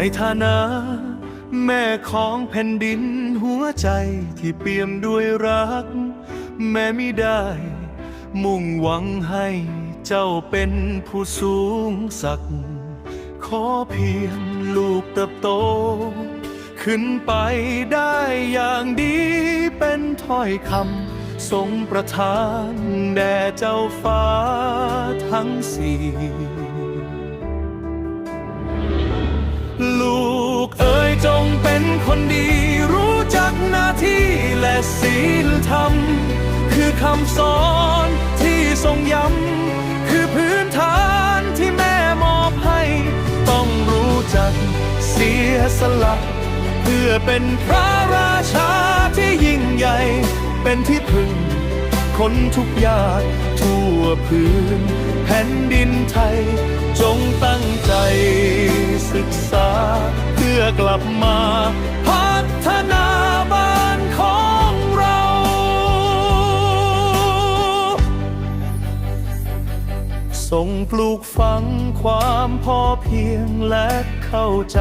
ในฐานะ แม่ของแผ่นดินหัวใจที่เปี่ยมด้วยรัก แม่ไม่ได้ มุ่งหวังให้เจ้าเป็นผู้สูงสักดิ์ขอเพียงลูกเติบโต ขึ้นไปได้อย่างดีเป็นถ้อยคำทรงประทาน แด่เจ้าฟ้าทั้งสี่ ศีลธรรม คือคำสอนที่ทรงย้ำ คือพื้นฐานที่แม่มอบให้ ต้องรู้จักเสียสละเพื่อเป็นพระราชาที่ยิ่งใหญ่ เป็นที่พึ่ง คนทุกยากทั่วพื้น แผ่นดินไทย จงตั้งใจศึกษา เพื่อกลับมา ส่งปลูกฝังความพอเพียงและเข้าใจ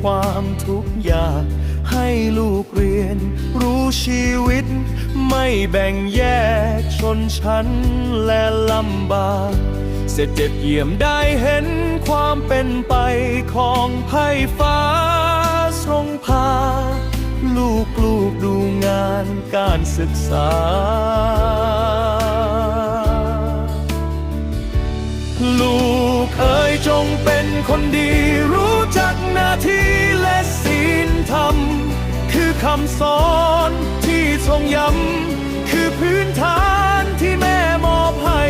ความทุกข์ยาก ให้ลูกเรียน รู้ชีวิต ไม่แบ่งแยกชนชั้นและลำบากเสร็จเจ็บเยี่ยมได้เห็นความเป็นไปของไพ่ฟ้าทรงพา ลูกลูกดูงานการศึกษา ลูกเอ๋ยจงเป็นคนดี รู้จักหน้าที่และศีลธรรม คือคำสอนที่ทรงย้ำ คือพื้นฐานที่แม่มอบให้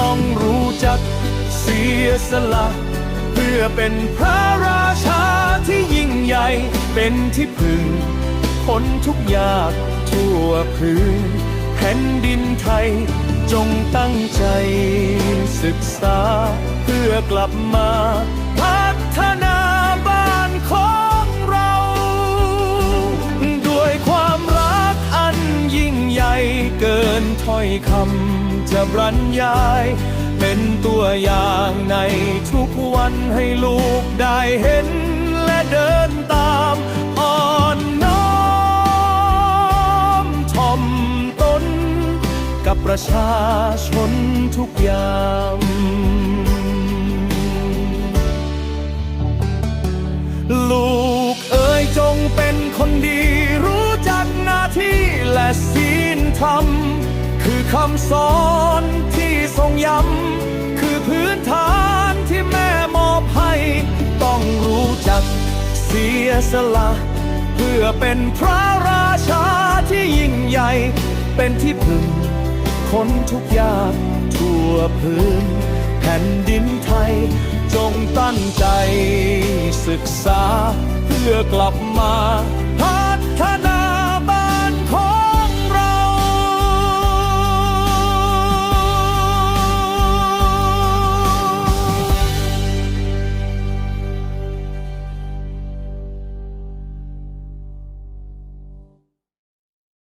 ต้องรู้จักเสียสละเพื่อเป็นพระราชาที่ยิ่งใหญ่ เป็นที่พึ่งคนทุกยากทั่วพื้นแผ่นดินไทยจงตั้งใจ ศึกษา เพื่อกลับมา พัฒนาบ้านของเรา ด้วยความรักอันยิ่งใหญ่เกินถ้อยคำจะบรรยาย เป็นตัวอย่างในทุกวันให้ลูกได้เห็นและเดิน ประชาชนทุกยามลูกเอ๋ยจงเป็นคนดีรู้จักหน้าที่และศีลธรรม คือคำสอนที่ทรงย้ำ คือพื้นฐานที่แม่มอบให้ ต้องรู้จักเสียสละ เพื่อเป็นพระราชาที่ยิ่งใหญ่ เป็นที่พึ่ง คนทุกยากทั่วพื้น แผ่นดินไทย จงตั้งใจศึกษาเพื่อกลับมาพัฒนา